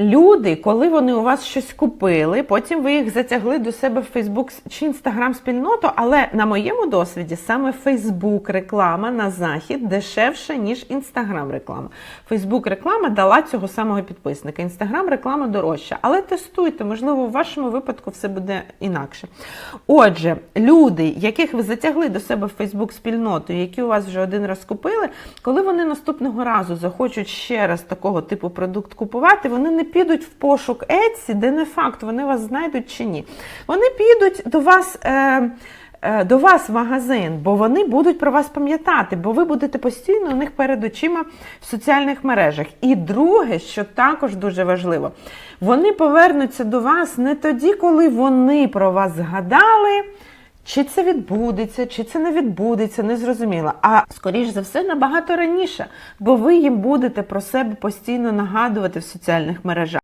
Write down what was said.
Люди, коли вони у вас щось купили, потім ви їх затягли до себе в Фейсбук чи Інстаграм спільноту, але на моєму досвіді саме Фейсбук реклама на захід дешевше, ніж Інстаграм реклама. Фейсбук реклама дала цього самого підписника. Інстаграм реклама дорожча. Але тестуйте, можливо, у вашому випадку все буде інакше. Отже, люди, яких ви затягли до себе в Фейсбук спільноту, які у вас вже один раз купили, коли вони наступного разу захочуть ще раз такого типу продукт купувати, вони не підуть в пошук Etsy, де не факт, вони вас знайдуть чи ні. Вони підуть до вас. Е, е, до вас в магазин, бо вони будуть про вас пам'ятати, бо ви будете постійно у них перед очима в соціальних мережах. І друге, що також дуже важливо, вони повернуться до вас не тоді, коли вони про вас згадали. Чи це відбудеться, чи це не відбудеться, не зрозуміло. А скоріш за все набагато раніше, бо ви їм будете про себе постійно нагадувати в соціальних мережах.